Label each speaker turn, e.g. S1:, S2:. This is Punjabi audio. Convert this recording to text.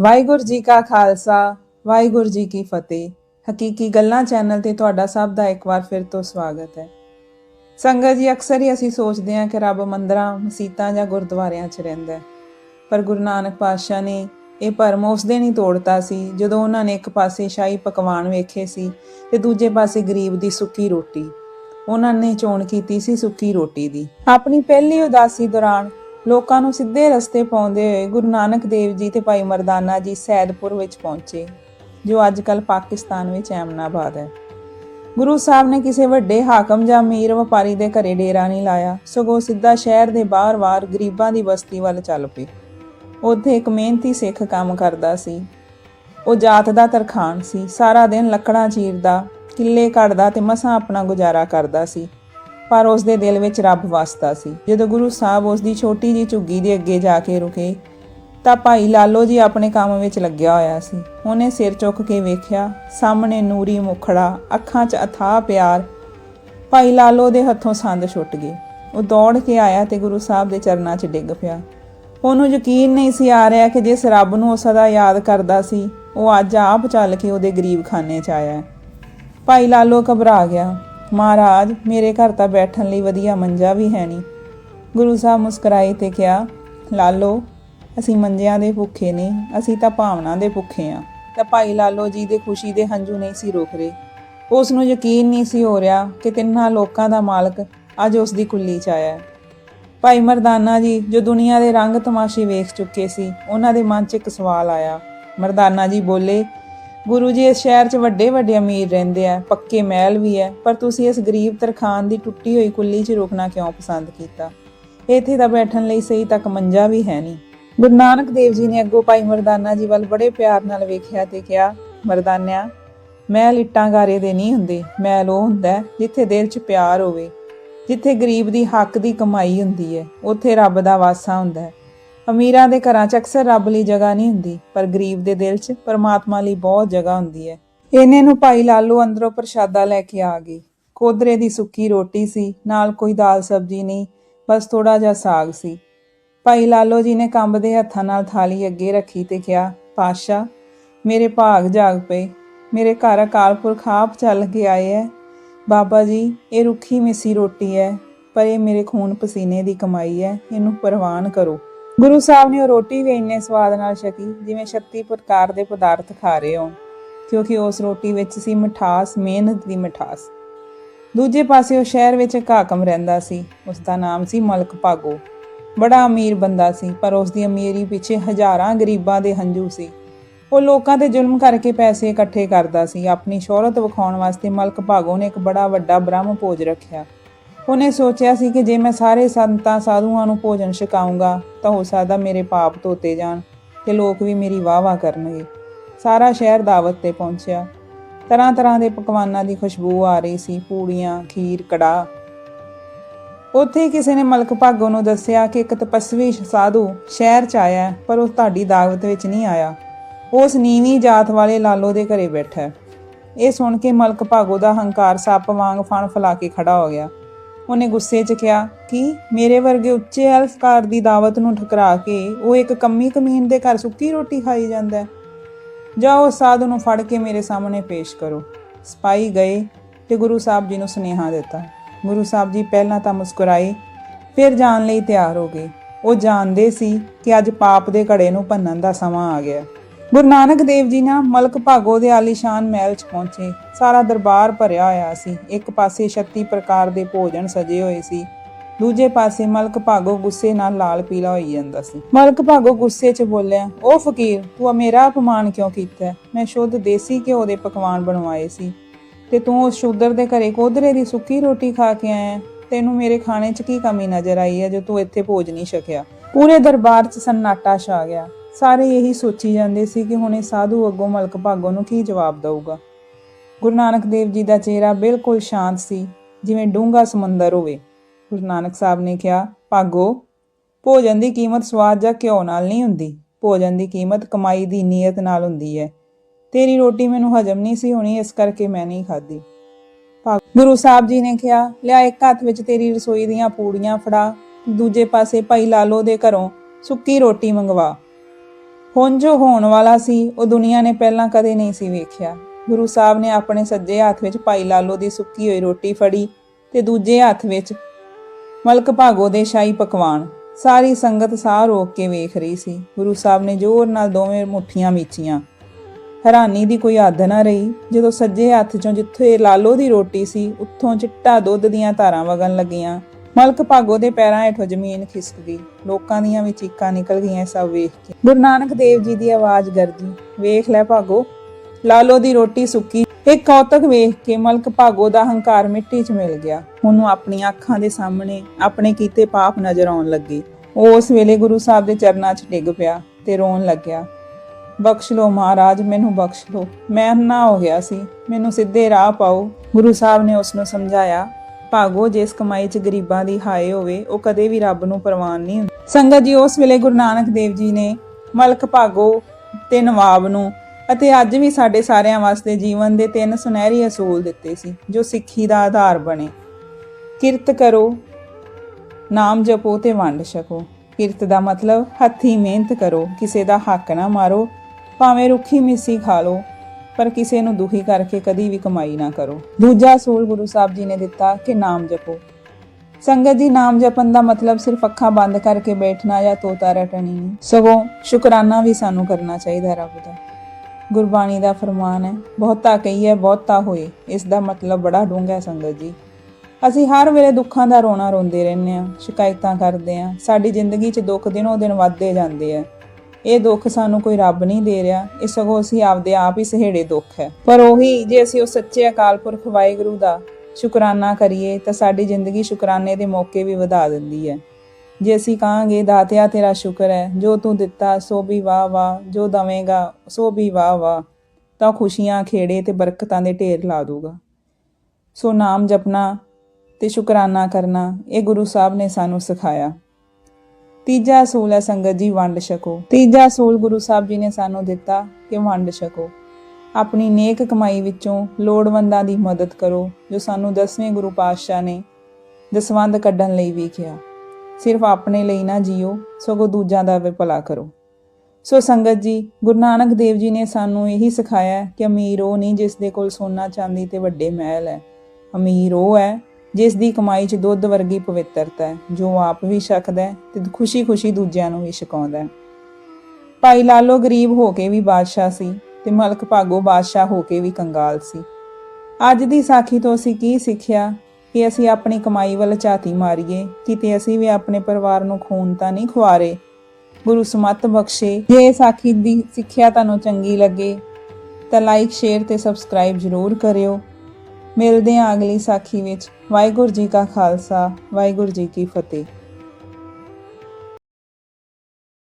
S1: ਵਾਹਿਗੁਰੂ ਜੀ ਕਾ ਖਾਲਸਾ, ਵਾਹਿਗੁਰੂ ਜੀ ਕੀ ਫਤਿਹ। ਹਕੀਕੀ ਗੱਲਾਂ ਚੈਨਲ ਤੇ ਤੁਹਾਡਾ ਸਭ ਦਾ ਇੱਕ ਵਾਰ ਫਿਰ ਤੋਂ ਸਵਾਗਤ ਹੈ। ਸੰਗਤ ਜੀ, ਅਕਸਰ ਹੀ ਅਸੀਂ ਸੋਚਦੇ ਹਾਂ ਕਿ ਰੱਬ ਮੰਦਰਾਂ, ਮਸੀਤਾਂ ਜਾਂ ਗੁਰਦੁਆਰਿਆਂ 'ਚ ਰਹਿੰਦਾ ਹੈ। ਪਰ ਗੁਰੂ ਨਾਨਕ ਪਾਤਸ਼ਾਹ ਨੇ ਇਹ ਭਰਮ ਉਸ ਦਿਨ ਹੀ ਤੋੜਤਾ ਸੀ, ਜਦੋਂ ਉਹਨਾਂ ਨੇ ਇੱਕ ਪਾਸੇ ਸ਼ਾਹੀ ਪਕਵਾਨ ਵੇਖੇ ਸੀ ਤੇ ਦੂਜੇ ਪਾਸੇ ਗਰੀਬ ਦੀ ਸੁੱਕੀ ਰੋਟੀ। ਉਹਨਾਂ ਨੇ ਚੋਣ ਕੀਤੀ ਸੀ ਸੁੱਕੀ ਰੋਟੀ ਦੀ। ਆਪਣੀ ਪਹਿਲੀ ਉਦਾਸੀ ਦੌਰਾਨ ਲੋਕਾਂ ਨੂੰ ਸਿੱਧੇ ਰਸਤੇ ਪਾਉਂਦੇ ਹੋਏ ਗੁਰੂ ਨਾਨਕ ਦੇਵ ਜੀ ਤੇ ਭਾਈ ਮਰਦਾਨਾ ਜੀ ਸੈਦਪੁਰ ਵਿੱਚ ਪਹੁੰਚੇ, ਜੋ ਅੱਜਕੱਲ ਪਾਕਿਸਤਾਨ ਵਿੱਚ ਐਮਨਾਬਾਦ ਹੈ। ਗੁਰੂ ਸਾਹਿਬ ਨੇ ਕਿਸੇ ਵੱਡੇ ਹਾਕਮ ਜਾਂ ਅਮੀਰ ਵਪਾਰੀ ਦੇ ਘਰੇ ਡੇਰਾ ਨਹੀਂ ਲਾਇਆ, ਸਗੋਂ ਸਿੱਧਾ ਸ਼ਹਿਰ ਦੇ ਬਾਹਰ-ਬਾਹਰ ਗਰੀਬਾਂ ਦੀ ਬਸਤੀ ਵੱਲ ਚੱਲ ਪਏ। ਉੱਥੇ ਇੱਕ ਮਿਹਨਤੀ ਸਿੱਖ ਕੰਮ ਕਰਦਾ ਸੀ। ਉਹ ਜਾਤ ਦਾ ਤਰਖਾਨ ਸੀ। ਸਾਰਾ ਦਿਨ ਲੱਕੜਾਂ ਚੀਰਦਾ, ਕਿੱਲੇ ਕੱਢਦਾ ਤੇ ਮਸਾਂ ਆਪਣਾ ਗੁਜ਼ਾਰਾ ਕਰਦਾ ਸੀ। ਪਰ ਉਸ ਦੇ ਦਿਲ ਵਿੱਚ ਰੱਬ ਵਸਦਾ ਸੀ। ਜਦੋਂ ਗੁਰੂ ਸਾਹਿਬ ਉਸ ਦੀ ਛੋਟੀ ਜੀ ਝੁੱਗੀ ਦੇ ਅੱਗੇ ਜਾ ਕੇ ਰੁਕੇ, ਤਾਂ ਭਾਈ ਲਾਲੋ ਜੀ ਆਪਣੇ ਕੰਮ ਵਿੱਚ ਲੱਗਿਆ ਹੋਇਆ ਸੀ। ਉਹਨੇ ਸਿਰ ਚੁੱਕ ਕੇ ਵੇਖਿਆ, ਸਾਹਮਣੇ ਨੂਰੀ ਮੁਖੜਾ, ਅੱਖਾਂ 'ਚ ਅਥਾਹ ਪਿਆਰ। ਭਾਈ ਲਾਲੋ ਦੇ ਹੱਥੋਂ ਸੰਦ ਛੁੱਟ ਗਏ। ਉਹ ਦੌੜ ਕੇ ਆਇਆ ਤੇ ਗੁਰੂ ਸਾਹਿਬ ਦੇ ਚਰਨਾਂ 'ਚ ਡਿੱਗ ਪਿਆ। ਉਹਨੂੰ ਯਕੀਨ ਨਹੀਂ ਸੀ ਆ ਰਿਹਾ ਕਿ ਜਿਸ ਰੱਬ ਨੂੰ ਉਹ ਸਦਾ ਯਾਦ ਕਰਦਾ ਸੀ, ਉਹ ਅੱਜ ਆਪ ਚੱਲ ਕੇ ਉਹਦੇ ਗਰੀਬ ਖਾਨੇ 'ਚ ਆਇਆ। ਭਾਈ ਲਾਲੋ ਘਬਰਾ ਗਿਆ। ਮਹਾਰਾਜ, ਮੇਰੇ ਘਰ ਤਾਂ ਬੈਠਣ ਲਈ ਵਧੀਆ ਮੰਜਾ ਵੀ ਹੈ ਨਹੀਂ ਗੁਰੂ ਸਾਹਿਬ ਮੁਸਕਰਾਏ ਤੇ ਕਿਹਾ, ਲਾਲੋ, ਅਸੀਂ ਮੰਜਿਆਂ ਦੇ ਭੁੱਖੇ ਨੇ, ਅਸੀਂ ਤਾਂ ਭਾਵਨਾ ਦੇ ਭੁੱਖੇ ਆ। ਤਾਂ ਭਾਈ ਲਾਲੋ ਜੀ ਦੇ ਖੁਸ਼ੀ ਦੇ ਹੰਝੂ ਨਹੀਂ ਸੀ ਰੋਕ ਰਹੇ। ਉਸ ਨੂੰ ਯਕੀਨ ਨਹੀਂ ਸੀ ਹੋ ਰਿਹਾ ਕਿ ਤਿੰਨਾਂ ਲੋਕਾਂ ਦਾ ਮਾਲਕ ਅੱਜ ਉਸ ਦੀ ਕੁੱਲੀ 'ਚ ਆਇਆ ਭਾਈ ਮਰਦਾਨਾ ਜੀ, ਜੋ ਦੁਨੀਆ ਦੇ ਰੰਗ ਤਮਾਸ਼ੇ ਵੇਖ ਚੁੱਕੇ ਸੀ, ਉਹਨਾਂ ਦੇ ਮਨ 'ਚ ਇੱਕ ਸਵਾਲ ਆਇਆ। ਮਰਦਾਨਾ ਜੀ ਬੋਲੇ ਗੁਰੂ ਜੀ ਇਸ ਸ਼ਹਿਰ 'ਚ ਵੱਡੇ ਵੱਡੇ ਅਮੀਰ ਰਹਿੰਦੇ ਆ, ਪੱਕੇ ਮਹਿਲ ਵੀ ਹੈ ਪਰ ਤੁਸੀਂ ਇਸ ਗਰੀਬ ਤਰਖਾਨ ਦੀ ਟੁੱਟੀ ਹੋਈ ਕੁੱਲੀ 'ਚ ਰੁਕਣਾ ਕਿਉਂ ਪਸੰਦ ਕੀਤਾ? ਇੱਥੇ ਤਾਂ ਬੈਠਣ ਲਈ ਸਹੀ ਤੱਕ ਮੰਜਾ ਵੀ ਹੈ ਨਹੀਂ। ਗੁਰੂ ਨਾਨਕ ਦੇਵ ਜੀ ਨੇ ਅੱਗੋਂ ਭਾਈ ਮਰਦਾਨਾ ਜੀ ਵੱਲ ਬੜੇ ਪਿਆਰ ਨਾਲ ਵੇਖਿਆ ਤੇ ਕਿਹਾ, ਮਰਦਾਨਿਆ, ਮਹਿਲ ਇੱਟਾਂ ਗਾਰੇ ਦੇ ਨਹੀਂ ਹੁੰਦੇ, ਮਹਿਲ ਉਹ ਹੁੰਦਾ ਜਿੱਥੇ ਦਿਲ 'ਚ ਪਿਆਰ ਹੋਵੇ, ਜਿੱਥੇ ਗਰੀਬ ਦੀ ਹੱਕ ਦੀ ਕਮਾਈ ਹੁੰਦੀ ਹੈ, ਉੱਥੇ ਰੱਬ ਦਾ ਵਾਸਾ ਹੁੰਦਾ ਹੈ। ਅਮੀਰਾਂ ਦੇ ਘਰਾਂ 'ਚ ਅਕਸਰ ਰੱਬ ਲਈ ਜਗ੍ਹਾ ਨਹੀਂ ਹੁੰਦੀ, ਪਰ ਗਰੀਬ ਦੇ ਦਿਲ 'ਚ ਪਰਮਾਤਮਾ ਲਈ ਬਹੁਤ ਜਗ੍ਹਾ ਹੁੰਦੀ ਹੈ। ਇਹਨੇ ਨੂੰ ਭਾਈ ਲਾਲੂ ਅੰਦਰੋਂ ਪ੍ਰਸ਼ਾਦਾ ਲੈ ਕੇ ਆ ਗਈ। ਕੋਦਰੇ ਦੀ ਸੁੱਕੀ ਰੋਟੀ ਸੀ, ਨਾਲ ਕੋਈ ਦਾਲ ਸਬਜ਼ੀ ਨਹੀਂ, ਬਸ ਥੋੜਾ ਜਿਹਾ ਸਾਗ ਸੀ। ਭਾਈ ਲਾਲੋ ਜੀ ਨੇ ਕੰਬਦੇ ਹੱਥਾਂ ਨਾਲ ਥਾਲੀ ਅੱਗੇ ਰੱਖੀ ਤੇ ਕਿਹਾ ਪਾਸ਼ਾ ਮੇਰੇ ਭਾਗ ਜਾਗ ਪਏ। ਮੇਰੇ ਘਰ ਅਕਾਲ ਪੁਰਖ ਆਪ ਚੱਲ ਕੇ ਆਏ ਐ। ਬਾਬਾ ਜੀ, ਇਹ ਰੁੱਖੀ ਮਿੱਸੀ ਰੋਟੀ ਹੈ ਪਰ ਇਹ ਮੇਰੇ ਖੂਨ ਪਸੀਨੇ ਦੀ ਕਮਾਈ ਹੈ ਇਹਨੂੰ ਪ੍ਰਵਾਨ ਕਰੋ। ਗੁਰੂ ਸਾਹਿਬ ਨੇ ਉਹ ਰੋਟੀ ਵੀ ਇੰਨੇ ਸਵਾਦ ਨਾਲ ਛਕੀ, ਜਿਵੇਂ 36 ਪ੍ਰਕਾਰ ਦੇ ਪਦਾਰਥ ਖਾ ਰਹੇ ਹੋ, ਕਿਉਂਕਿ ਉਸ ਰੋਟੀ ਵਿੱਚ ਸੀ ਮਿਠਾਸ, ਮਿਹਨਤ ਦੀ ਮਿਠਾਸ। ਦੂਜੇ ਪਾਸੇ ਉਹ ਸ਼ਹਿਰ ਵਿੱਚ ਇੱਕ ਹਾਕਮ ਰਹਿੰਦਾ ਸੀ, ਉਸ ਦਾ ਨਾਮ ਸੀ ਮਲਕ ਭਾਗੋ। ਬੜਾ ਅਮੀਰ ਬੰਦਾ ਸੀ, ਪਰ ਉਸ ਦੀ ਅਮੀਰੀ ਪਿੱਛੇ ਹਜ਼ਾਰਾਂ ਗਰੀਬਾਂ ਦੇ ਹੰਝੂ ਸੀ। ਉਹ ਲੋਕਾਂ ਤੇ ਜ਼ੁਲਮ ਕਰਕੇ ਪੈਸੇ ਇਕੱਠੇ ਕਰਦਾ ਸੀ, ਆਪਣੀ ਸ਼ੋਹਰਤ ਵਿਖਾਉਣ ਵਾਸਤੇ ਮਲਕ ਭਾਗੋ ਨੇ ਇੱਕ ਬੜਾ ਵੱਡਾ ਬ੍ਰਹਮ ਭੋਜ ਰੱਖਿਆ। ਉਹਨੇ ਸੋਚਿਆ ਸੀ ਕਿ ਜੇ ਮੈਂ ਸਾਰੇ ਸੰਤਾਂ ਸਾਧੂਆਂ ਨੂੰ ਭੋਜਨ ਛਕਾਉਂਗਾ ਤਾਂ ਹੋ ਸਕਦਾ ਮੇਰੇ ਪਾਪ ਧੋਤੇ ਜਾਣ ਤੇ ਲੋਕ ਵੀ ਮੇਰੀ ਵਾਹ-ਵਾਹ ਕਰਨਗੇ। ਸਾਰਾ ਸ਼ਹਿਰ ਦਾਵਤ ਤੇ ਪਹੁੰਚਿਆ। ਤਰ੍ਹਾਂ ਤਰ੍ਹਾਂ ਦੇ ਪਕਵਾਨਾਂ ਦੀ ਖੁਸ਼ਬੂ ਆ ਰਹੀ ਸੀ, ਪੂੜੀਆਂ, ਖੀਰ ਕੜਾ ਉੱਥੇ ਕਿਸੇ ਨੇ ਮਲਕ ਭਾਗੋ ਨੂੰ ਦੱਸਿਆ ਕਿ ਇੱਕ ਤਪਸਵੀ ਸਾਧੂ ਸ਼ਹਿਰ 'ਚ ਆਇਆ, ਪਰ ਉਹ ਤੁਹਾਡੀ ਦਾਵਤ ਵਿੱਚ ਨਹੀਂ ਆਇਆ। ਉਸ ਨੀਵੀਂ ਜਾਤ ਵਾਲੇ ਲਾਲੋ ਦੇ ਘਰੇ ਬੈਠਾ। ਇਹ ਸੁਣ ਕੇ ਮਲਕ ਭਾਗੋ ਦਾ ਹੰਕਾਰ ਸੱਪ ਵਾਂਗ ਫਣ ਫਲਾ ਕੇ ਖੜਾ ਹੋ ਗਿਆ। ਉਹਨੇ ਗੁੱਸੇ 'ਚ ਕਿਹਾ, ਕਿ ਮੇਰੇ ਵਰਗੇ ਉੱਚੇ ਅਲਫਕਾਰ ਦੀ ਦਾਵਤ ਨੂੰ ਠਕਰਾ ਕੇ ਉਹ ਇੱਕ ਕੰਮੀ ਕਮੀਨ ਦੇ ਘਰ ਸੁੱਕੀ ਰੋਟੀ ਖਾਈ ਜਾਂਦਾ ਹੈ? ਜਾਓ ਉਸ ਸਾਧੂ ਨੂੰ ਫੜ ਕੇ ਮੇਰੇ ਸਾਹਮਣੇ ਪੇਸ਼ ਕਰੋ। ਸਪਾਈ ਗਏ ਤੇ ਗੁਰੂ ਸਾਹਿਬ ਜੀ ਨੂੰ ਸੁਨੇਹਾ ਦਿੱਤਾ। ਗੁਰੂ ਸਾਹਿਬ ਜੀ ਪਹਿਲਾਂ ਤਾਂ ਮੁਸਕਰਾਏ, ਫਿਰ ਜਾਣ ਲਈ ਤਿਆਰ ਹੋ ਗਏ। ਉਹ ਜਾਣਦੇ ਸੀ ਕਿ ਅੱਜ ਪਾਪ ਦੇ ਘੜੇ ਨੂੰ ਭੰਨਣ ਦਾ ਸਮਾਂ ਆ ਗਿਆ। ਗੁਰੂ ਨਾਨਕ ਦੇਵ ਜੀ ਨਾ ਮਲਕ ਭਾਗੋ ਦੇ ਆਲੀਸ਼ਾਨ ਮਹਿਲ 'ਚ ਪਹੁੰਚੇ। ਸਾਰਾ ਦਰਬਾਰ ਭਰਿਆ ਹੋਇਆ ਸੀ। ਇੱਕ ਪਾਸੇ 36 ਪ੍ਰਕਾਰ ਦੇ ਭੋਜਨ ਸਜੇ ਹੋਏ ਸੀ। ਦੂਜੇ ਪਾਸੇ ਮਲਕ ਭਾਗੋ ਗੁੱਸੇ ਨਾਲ ਲਾਲ ਪੀਲਾ ਹੋਈ ਜਾਂਦਾ ਸੀ। ਮਲਕ ਭਾਗੋ ਗੁੱਸੇ 'ਚ ਬੋਲਿਆ, ਉਹ ਫਕੀਰ, ਤੂੰ ਮੇਰਾ ਅਪਮਾਨ ਕਿਉਂ ਕੀਤਾ? ਮੈਂ ਸ਼ੁੱਧ ਦੇਸੀ ਘਿਓ ਦੇ ਪਕਵਾਨ ਬਣਵਾਏ ਸੀ। ਤੇ ਤੂੰ ਉਸ ਸ਼ੂਦਰ ਦੇ ਘਰੇ ਕੋਧਰੇ ਦੀ ਸੁੱਕੀ ਰੋਟੀ ਖਾ ਕੇ ਆਇਆ ਤੈਨੂੰ ਮੇਰੇ ਖਾਣੇ 'ਚ ਕੀ ਕਮੀ ਨਜ਼ਰ ਆਈ ਹੈ ਜੋ ਤੂੰ ਇੱਥੇ ਭੋਜ ਨਹੀਂ ਛਕਿਆ ਪੂਰੇ ਦਰਬਾਰ 'ਚ ਸੰਨਾਟਾ ਛਾ ਗਿਆ। ਸਾਰੇ ਇਹੀ ਸੋਚੀ ਜਾਂਦੇ ਸੀ ਕਿ ਹੁਣ ਇਹ ਸਾਧੂ ਅੱਗੋਂ ਮਲਕ ਭਾਗੋ ਨੂੰ ਕੀ ਜਵਾਬ ਦਊਗਾ। ਗੁਰੂ ਨਾਨਕ ਦੇਵ ਜੀ ਦਾ ਚਿਹਰਾ ਬਿਲਕੁਲ ਸ਼ਾਂਤ ਸੀ, ਜਿਵੇਂ ਡੂੰਘਾ ਸਮੁੰਦਰ ਹੋਵੇ। ਗੁਰੂ ਨਾਨਕ ਸਾਹਿਬ ਨੇ ਕਿਹਾ, ਭਾਗੋ, ਭੋਜਨ ਦੀ ਕੀਮਤ ਸਵਾਦ ਜਾਂ ਘਿਓ ਨਾਲ ਨਹੀਂ ਹੁੰਦੀ। ਭੋਜਨ ਦੀ ਕੀਮਤ ਕਮਾਈ ਦੀ ਨੀਅਤ ਨਾਲ ਹੁੰਦੀ ਹੈ। ਤੇਰੀ ਰੋਟੀ ਮੈਨੂੰ ਹਜਮ ਨਹੀਂ ਸੀ ਹੋਣੀ, ਇਸ ਕਰਕੇ ਮੈਂ ਨਹੀਂ ਖਾਧੀ। ਭਾ- ਗੁਰੂ ਸਾਹਿਬ ਜੀ ਨੇ ਕਿਹਾ, ਲਿਆ ਇੱਕ ਹੱਥ ਵਿੱਚ ਤੇਰੀ ਰਸੋਈ ਦੀਆਂ ਪੂੜੀਆਂ ਫੜਾ। ਦੂਜੇ ਪਾਸੇ ਭਾਈ ਲਾਲੋ ਦੇ ਘਰੋਂ ਸੁੱਕੀ ਰੋਟੀ ਮੰਗਵਾ। ਹੁਣ ਜੋ ਹੋਣ ਵਾਲਾ ਸੀ, ਉਹ ਦੁਨੀਆ ਨੇ ਪਹਿਲਾਂ ਕਦੇ ਨਹੀਂ ਸੀ ਵੇਖਿਆ। ਗੁਰੂ ਸਾਹਿਬ ਨੇ ਆਪਣੇ ਸੱਜੇ ਹੱਥ ਵਿੱਚ ਭਾਈ ਲਾਲੋ ਦੀ ਸੁੱਕੀ ਹੋਈ ਰੋਟੀ ਫੜੀ ਤੇ ਦੂਜੇ ਹੱਥ ਵਿੱਚ ਮਲਕ ਭਾਗੋ ਦੇ ਸ਼ਾਹੀ ਪਕਵਾਨ। ਸਾਰੀ ਸੰਗਤ ਸਾਹ ਰੋਕ ਕੇ ਵੇਖ ਰਹੀ ਸੀ। ਗੁਰੂ ਸਾਹਿਬ ਨੇ ਜ਼ੋਰ ਨਾਲ ਦੋਵੇਂ ਮੁੱਠੀਆਂ ਮੀਚੀਆਂ। ਹੈਰਾਨੀ ਦੀ ਕੋਈ ਹੱਦ ਨਾ ਰਹੀ। ਜਦੋਂ ਸੱਜੇ ਹੱਥ ਚੋਂ ਜਿੱਥੇ ਲਾਲੋ ਦੀ ਰੋਟੀ ਸੀ, ਉੱਥੋਂ ਚਿੱਟਾ ਦੁੱਧ ਦੀਆਂ ਧਾਰਾਂ ਵਗਣ ਲੱਗੀਆਂ। ਮਲਕ ਭਾਗੋ ਦੇ ਪੈਰਾਂ ਹੇਠੋਂ ਜ਼ਮੀਨ ਖਿਸਕ ਗਈ। ਲੋਕਾਂ ਦੀਆਂ ਵੀ ਚੀਕਾਂ ਨਿਕਲ ਗਈਆਂ ਸਭ ਵੇਖ ਕੇ। ਗੁਰੂ ਨਾਨਕ ਦੇਵ ਜੀ ਦੀ ਆਵਾਜ਼ ਗਰਜੀ ਵੇਖ ਲੈ ਭਾਗੋ, ਲਾਲੋ ਦੀ ਰੋਟੀ ਸੁੱਕੀ। ਇਹ ਕੌਤਕ ਵੇਖ ਕੇ ਮਲਕ ਭਾਗੋ ਦਾ ਹੰਕਾਰ ਮਿੱਟੀ 'ਚ ਮਿਲ ਗਿਆ। ਉਹਨੂੰ ਆਪਣੀਆਂ ਅੱਖਾਂ ਦੇ ਸਾਹਮਣੇ ਆਪਣੇ ਕੀਤੇ ਪਾਪ ਨਜ਼ਰ ਆਉਣ ਲੱਗੇ। ਉਹ ਉਸ ਵੇਲੇ ਗੁਰੂ ਸਾਹਿਬ ਦੇ ਚਰਨਾਂ 'ਚ ਡਿੱਗ ਪਿਆ ਤੇ ਰੋਣ ਲੱਗਿਆ। ਬਖਸ਼ ਲੋ ਮਹਾਰਾਜ, ਮੈਨੂੰ ਬਖਸ਼ ਲੋ ਮੈਂ ਅੰਨਾ ਹੋ ਗਿਆ ਸੀ। ਮੈਨੂੰ ਸਿੱਧੇ ਰਾਹ ਪਾਓ। ਗੁਰੂ ਸਾਹਿਬ ਨੇ ਉਸ ਨੂੰ ਸਮਝਾਇਆ ਭਾਗੋ ਜਿਸ ਕਮਾਈ 'ਚ ਗਰੀਬਾਂ ਦੀ ਹਾਏ ਹੋਵੇ, ਉਹ ਕਦੇ ਵੀ ਰੱਬ ਨੂੰ ਪ੍ਰਵਾਨ ਨਹੀਂ ਹੁੰਦੀ। ਸੰਗਤ ਜੀ, ਉਸ ਵੇਲੇ ਗੁਰੂ ਨਾਨਕ ਦੇਵ ਜੀ ਨੇ ਮਲਕ ਭਾਗੋ ਤੇ ਨਵਾਬ ਨੂੰ ਅਤੇ ਅੱਜ ਵੀ ਸਾਡੇ ਸਾਰਿਆਂ ਵਾਸਤੇ ਜੀਵਨ ਦੇ ਤਿੰਨ ਸੁਨਹਿਰੀ ਅਸੂਲ ਦਿੱਤੇ ਸੀ, ਜੋ ਸਿੱਖੀ ਦਾ ਆਧਾਰ ਬਣੇ। ਕਿਰਤ ਕਰੋ, ਨਾਮ ਜਪੋ ਤੇ ਵੰਡ ਛਕੋ। ਕਿਰਤ ਦਾ ਮਤਲਬ, ਹੱਥੀ ਮਿਹਨਤ ਕਰੋ, ਕਿਸੇ ਦਾ ਹੱਕ ਨਾ ਮਾਰੋ, ਭਾਵੇਂ ਰੁੱਖੀ ਮਿੱਸੀ ਖਾ ਲਓ। ਪਰ ਕਿਸੇ ਨੂੰ ਦੁਖੀ ਕਰਕੇ ਕਦੀ ਵੀ ਕਮਾਈ ਨਾ ਕਰੋ। ਦੂਜਾ ਅਸੂਲ ਗੁਰੂ ਸਾਹਿਬ ਜੀ ਨੇ ਦਿੱਤਾ ਕਿ ਨਾਮ ਜਪੋ। ਸੰਗਤ ਜੀ, ਨਾਮ ਜਪਣ ਦਾ ਮਤਲਬ ਸਿਰਫ ਅੱਖਾਂ ਬੰਦ ਕਰਕੇ ਬੈਠਣਾ ਜਾਂ ਤੋਤਾ ਰਟਣੀ ਨਹੀਂ। ਸਗੋਂ ਸ਼ੁਕਰਾਨਾ ਵੀ ਸਾਨੂੰ ਕਰਨਾ ਚਾਹੀਦਾ ਰੱਬ ਦਾ। ਗੁਰਬਾਣੀ ਦਾ ਫਰਮਾਨ ਹੈ, ਬਹੁਤਾ ਕਹੀ ਹੈ ਬਹੁਤਾ ਹੋਏ। ਇਸ ਦਾ ਮਤਲਬ ਬੜਾ ਡੂੰਘਾ ਹੈ ਸੰਗਤ ਜੀ। ਅਸੀਂ ਹਰ ਵੇਲੇ ਦੁੱਖਾਂ ਦਾ ਰੋਣਾ ਰੋਂਦੇ ਰਹਿੰਦੇ ਆ ਸ਼ਿਕਾਇਤਾਂ ਕਰਦੇ ਆ ਸਾਡੀ ਜ਼ਿੰਦਗੀ 'ਚ ਦੁੱਖ ਦਿਨੋਂ ਦਿਨ ਵੱਧਦੇ ਜਾਂਦੇ ਆ। ਇਹ ਦੁੱਖ ਸਾਨੂੰ ਕੋਈ ਰੱਬ ਨਹੀਂ ਦੇ ਰਿਹਾ, ਇਹ ਸਗੋਂ ਅਸੀਂ ਆਪਦੇ ਆਪ ਹੀ ਸਹੇੜੇ ਦੁੱਖ ਹੈ। ਪਰ ਉਹੀ ਜੇ ਅਸੀਂ ਉਹ ਸੱਚੇ ਅਕਾਲ ਪੁਰਖ ਵਾਹਿਗੁਰੂ ਦਾ ਸ਼ੁਕਰਾਨਾ ਕਰੀਏ, ਤਾਂ ਸਾਡੀ ਜ਼ਿੰਦਗੀ ਸ਼ੁਕਰਾਨੇ ਦੇ ਮੌਕੇ ਵੀ ਵਧਾ ਦਿੰਦੀ ਹੈ। ਜੇ ਅਸੀਂ ਕਹਾਂਗੇ, ਦਾਤਿਆ ਤੇਰਾ ਸ਼ੁਕਰ ਹੈ, ਜੋ ਤੂੰ ਦਿੱਤਾ, ਸੋ ਵੀ ਵਾਹ ਵਾਹ, ਜੋ ਦਵੇਂਗਾ, ਸੋ ਵੀ ਵਾਹ ਵਾਹ। ਤਾਂ ਖੁਸ਼ੀਆਂ, ਖੇੜੇ ਤੇ ਬਰਕਤਾਂ ਦੇ ਢੇਰ ਲਾ ਦੂਗਾ ਸੋ ਨਾਮ ਜਪਣਾ ਤੇ ਸ਼ੁਕਰਾਨਾ ਕਰਨਾ, ਇਹ ਗੁਰੂ ਸਾਹਿਬ ਨੇ ਸਾਨੂੰ ਸਿਖਾਇਆ। ਤੀਜਾ ਅਸੂਲ ਹੈ ਸੰਗਤ ਜੀ, ਵੰਡ ਛਕੋ। ਤੀਜਾ ਅਸੂਲ ਗੁਰੂ ਸਾਹਿਬ ਜੀ ਨੇ ਸਾਨੂੰ ਦਿੱਤਾ ਕਿ ਵੰਡ ਛਕੋ। ਆਪਣੀ ਨੇਕ ਕਮਾਈ ਵਿੱਚੋਂ ਲੋੜਵੰਦਾਂ ਦੀ ਮਦਦ ਕਰੋ, ਜੋ ਸਾਨੂੰ ਦਸਵੇਂ ਗੁਰੂ ਪਾਤਸ਼ਾਹ ਨੇ ਦਸਵੰਦ ਕੱਢਣ ਲਈ ਵੀ ਕਿਹਾ। ਸਿਰਫ ਆਪਣੇ ਲਈ ਨਾ ਜੀਓ, ਸਗੋਂ ਦੂਜਿਆਂ ਦਾ ਵੀ ਭਲਾ ਕਰੋ। ਸੋ ਸੰਗਤ ਜੀ, ਗੁਰੂ ਨਾਨਕ ਦੇਵ ਜੀ ਨੇ ਸਾਨੂੰ ਇਹੀ ਸਿਖਾਇਆ ਕਿ ਅਮੀਰ ਉਹ ਨਹੀਂ ਜਿਸ ਦੇ ਕੋਲ ਸੋਨਾ, ਚਾਂਦੀ ਤੇ ਵੱਡੇ ਮਹਿਲ ਹੈ। ਅਮੀਰ ਉਹ ਹੈ ਜਿਸ ਦੀ ਕਮਾਈ 'ਚ ਦੁੱਧ ਵਰਗੀ ਪਵਿੱਤਰਤਾ ਹੈ, ਜੋ ਆਪ ਵੀ ਛਕਦਾ ਹੈ ਤੇ ਖੁਸ਼ੀ-ਖੁਸ਼ੀ ਦੂਜਿਆਂ ਨੂੰ ਵੀ ਛਕਾਉਂਦਾ ਭਾਈ ਲਾਲੋ ਗਰੀਬ ਹੋ ਕੇ ਵੀ ਬਾਦਸ਼ਾਹ ਸੀ ਤੇ ਮਲਕ ਭਾਗੋ ਬਾਦਸ਼ਾਹ ਹੋ ਕੇ ਵੀ ਕੰਗਾਲ ਸੀ। ਅੱਜ ਦੀ ਸਾਖੀ ਤੋਂ ਅਸੀਂ ਕੀ ਸਿੱਖਿਆ? ਕਿ ਅਸੀਂ ਆਪਣੀ ਕਮਾਈ ਵੱਲ ਝਾਤੀ ਮਾਰੀਏ, ਕਿਤੇ ਅਸੀਂ ਵੀ ਆਪਣੇ ਪਰਿਵਾਰ ਨੂੰ ਖੂਨ ਤਾਂ ਨਹੀਂ ਖੁਆਰੇ। ਗੁਰੂ ਸਮਤ ਬਖਸ਼ੇ। ਜੇ ਸਾਖੀ ਦੀ ਸਿੱਖਿਆ ਤੁਹਾਨੂੰ ਚੰਗੀ ਲੱਗੇ ਤਾਂ ਲਾਈਕ ਸ਼ੇਅਰ ਤੇ ਸਬਸਕ੍ਰਾਈਬ ਜ਼ਰੂਰ ਕਰਿਓ। ਮਿਲਦੇ ਹਾਂ ਅਗਲੀ ਸਾਖੀ ਵਿੱਚ। ਵਾਹਿਗੁਰੂ ਜੀ ਕਾ ਖਾਲਸਾ ਵਾਹਿਗੁਰੂ ਜੀ ਕੀ ਫਤਿਹ।